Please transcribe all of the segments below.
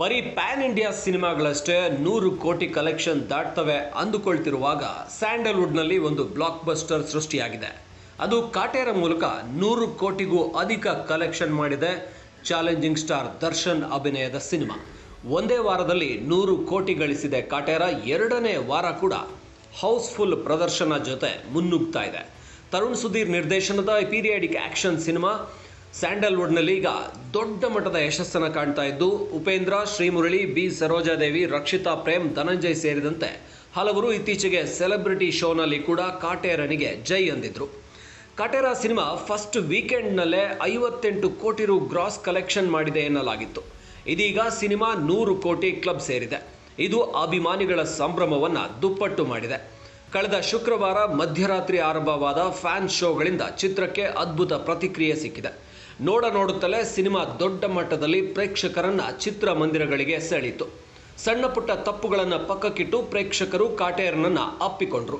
ಬರೀ PAN India ಸಿನಿಮಾಗಳಷ್ಟೇ ನೂರು ಕೋಟಿ ಕಲೆಕ್ಷನ್ ದಾಟ್ತವೆ ಅಂದುಕೊಳ್ತಿರುವಾಗ ಸ್ಯಾಂಡಲ್ವುಡ್ನಲ್ಲಿ ಒಂದು ಬ್ಲಾಕ್ ಬಸ್ಟರ್ ಸೃಷ್ಟಿಯಾಗಿದೆ. ಅದು ಕಾಟೇರ ಮೂಲಕ ನೂರು ಕೋಟಿಗೂ ಅಧಿಕ ಕಲೆಕ್ಷನ್ ಮಾಡಿದೆ ಚಾಲೆಂಜಿಂಗ್ ಸ್ಟಾರ್ ದರ್ಶನ್ ಅಭಿನಯದ ಸಿನಿಮಾ. ಒಂದೇ ವಾರದಲ್ಲಿ ನೂರು ಕೋಟಿ ಗಳಿಸಿದೆ ಕಾಟೇರ, ಎರಡನೇ ವಾರ ಕೂಡ ಹೌಸ್ಫುಲ್ ಪ್ರದರ್ಶನ ಜೊತೆ ಮುನ್ನುಗ್ತಾ ಇದೆ. ತರುಣ್ ಸುಧೀರ್ ನಿರ್ದೇಶನದ ಪೀರಿಯಾಡಿಕ್ ಆಕ್ಷನ್ ಸಿನಿಮಾ ಸ್ಯಾಂಡಲ್ವುಡ್ನಲ್ಲಿ ಈಗ ದೊಡ್ಡ ಮಟ್ಟದ ಯಶಸ್ಸನ್ನು ಕಾಣ್ತಾ ಇದ್ದು, ಉಪೇಂದ್ರ, ಶ್ರೀಮುರಳಿ, ಬಿ. ಸರೋಜಾದೇವಿ, ರಕ್ಷಿತಾ ಪ್ರೇಮ್, ಧನಂಜಯ್ ಸೇರಿದಂತೆ ಹಲವರು ಇತ್ತೀಚೆಗೆ ಸೆಲೆಬ್ರಿಟಿ ಶೋನಲ್ಲಿ ಕೂಡ ಕಾಟೇರನಿಗೆ ಜೈ ಅಂದಿದ್ರು. ಕಾಟೇರ ಸಿನಿಮಾ ಫಸ್ಟ್ ವೀಕೆಂಡ್ನಲ್ಲೇ ಐವತ್ತೆಂಟು ಕೋಟಿ ರು ಗ್ರಾಸ್ ಕಲೆಕ್ಷನ್ ಮಾಡಿದೆ ಎನ್ನಲಾಗಿತ್ತು. ಇದೀಗ ಸಿನಿಮಾ ನೂರು ಕೋಟಿ ಕ್ಲಬ್ ಸೇರಿದೆ. ಇದು ಅಭಿಮಾನಿಗಳ ಸಂಭ್ರಮವನ್ನ ದುಪ್ಪಟ್ಟು ಮಾಡಿದೆ. ಕಳೆದ ಶುಕ್ರವಾರ ಮಧ್ಯರಾತ್ರಿ ಆರಂಭವಾದ ಫ್ಯಾನ್ ಶೋಗಳಿಂದ ಚಿತ್ರಕ್ಕೆ ಅದ್ಭುತ ಪ್ರತಿಕ್ರಿಯೆ ಸಿಕ್ಕಿದೆ. ನೋಡ ನೋಡುತ್ತಲೇ ಸಿನಿಮಾ ದೊಡ್ಡ ಮಟ್ಟದಲ್ಲಿ ಪ್ರೇಕ್ಷಕರನ್ನ ಚಿತ್ರಮಂದಿರಗಳಿಗೆ ಸೆಳೀತು ಸಣ್ಣ ಪುಟ್ಟ ತಪ್ಪುಗಳನ್ನು ಪಕ್ಕಕ್ಕಿಟ್ಟು ಪ್ರೇಕ್ಷಕರು ಕಾಟೇರನನ್ನ ಅಪ್ಪಿಕೊಂಡ್ರು.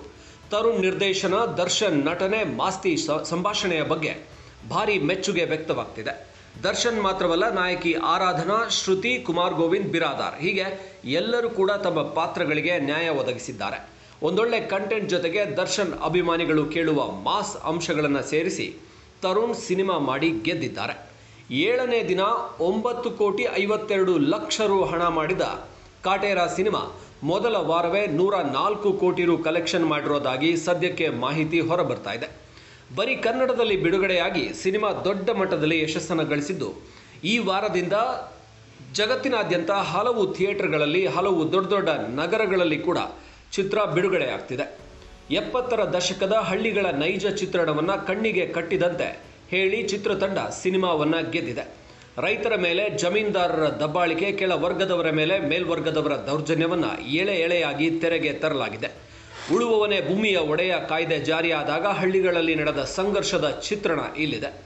ತರುಣ್ ನಿರ್ದೇಶನ, ದರ್ಶನ್ ನಟನೆ, ಮಾಸ್ತಿ ಸಂಭಾಷಣೆಯ ಬಗ್ಗೆ ಭಾರಿ ಮೆಚ್ಚುಗೆ ವ್ಯಕ್ತವಾಗ್ತಿದೆ. ದರ್ಶನ್ ಮಾತ್ರವಲ್ಲ, ನಾಯಕಿ ಆರಾಧನಾ, ಶ್ರುತಿ, ಕುಮಾರ್ ಗೋವಿಂದ್, ಬಿರಾದಾರ್ ಹೀಗೆ ಎಲ್ಲರೂ ಕೂಡ ತಮ್ಮ ಪಾತ್ರಗಳಿಗೆ ನ್ಯಾಯ ಒದಗಿಸಿದ್ದಾರೆ. ಒಂದೊಳ್ಳೆ ಕಂಟೆಂಟ್ ಜೊತೆಗೆ ದರ್ಶನ್ ಅಭಿಮಾನಿಗಳು ಕೇಳುವ ಮಾಸ್ ಅಂಶಗಳನ್ನು ಸೇರಿಸಿ ತರುಣ್ ಸಿನಿಮಾ ಮಾಡಿ ಗೆದ್ದಿದ್ದಾರೆ. ಏಳನೇ ದಿನ ಒಂಬತ್ತು ಕೋಟಿ ಐವತ್ತೆರಡು ಲಕ್ಷ ರು ಹಣ ಮಾಡಿದ ಕಾಟೇರ ಸಿನಿಮಾ ಮೊದಲ ವಾರವೇ ನೂರ ನಾಲ್ಕು ಕೋಟಿ ರು ಕಲೆಕ್ಷನ್ ಮಾಡಿರೋದಾಗಿ ಸದ್ಯಕ್ಕೆ ಮಾಹಿತಿ ಹೊರಬರ್ತಾ ಇದೆ. ಬರೀ ಕನ್ನಡದಲ್ಲಿ ಬಿಡುಗಡೆಯಾಗಿ ಸಿನಿಮಾ ದೊಡ್ಡ ಮಟ್ಟದಲ್ಲಿ ಯಶಸ್ಸನ್ನು ಗಳಿಸಿದ್ದು, ಈ ವಾರದಿಂದ ಜಗತ್ತಿನಾದ್ಯಂತ ಹಲವು ಥಿಯೇಟರ್ಗಳಲ್ಲಿ ಹಲವು ದೊಡ್ಡ ದೊಡ್ಡ ನಗರಗಳಲ್ಲಿ ಕೂಡ ಚಿತ್ರ ಬಿಡುಗಡೆಯಾಗ್ತಿದೆ. ಎಪ್ಪತ್ತರ ದಶಕದ ಹಳ್ಳಿಗಳ ನೈಜ ಚಿತ್ರಣವನ್ನ ಕಣ್ಣಿಗೆ ಕಟ್ಟಿದಂತೆ ಹೇಳಿ ಚಿತ್ರತಂಡ ಸಿನಿಮಾವನ್ನ ಗೆದ್ದಿದೆ. ರೈತರ ಮೇಲೆ ಜಮೀನ್ದಾರರ ದಬ್ಬಾಳಿಕೆ ಕೆಳ ವರ್ಗದವರ ಮೇಲೆ ಮೇಲ್ವರ್ಗದವರ ದೌರ್ಜನ್ಯವನ್ನ ಎಳೆ ಎಳೆಯಾಗಿ ತೆರೆಗೆ ತರಲಾಗಿದೆ. ಉಳುವವನೇ ಭೂಮಿಯ ಒಡೆಯ ಕಾಯ್ದೆ ಜಾರಿಯಾದಾಗ ಹಳ್ಳಿಗಳಲ್ಲಿ ನಡೆದ ಸಂಘರ್ಷದ ಚಿತ್ರಣ ಇಲ್ಲಿದೆ.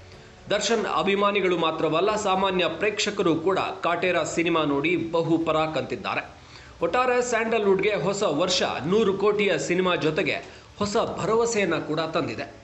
ದರ್ಶನ್ ಅಭಿಮಾನಿಗಳು ಮಾತ್ರವಲ್ಲ, ಸಾಮಾನ್ಯ ಪ್ರೇಕ್ಷಕರು ಕೂಡ ಕಾಟೇರ ಸಿನಿಮಾ ನೋಡಿ ಬಹು ಪರಾಕಂತಿದ್ದಾರೆ ಒಟ್ಟಾರೆ ಸ್ಯಾಂಡಲ್ವುಡ್ಗೆ ಹೊಸ ವರ್ಷ ನೂರು ಕೋಟಿಯ ಸಿನಿಮಾ ಜೊತೆಗೆ ಹೊಸ ಭರವಸೆಯನ್ನು ಕೂಡ ತಂದಿದೆ.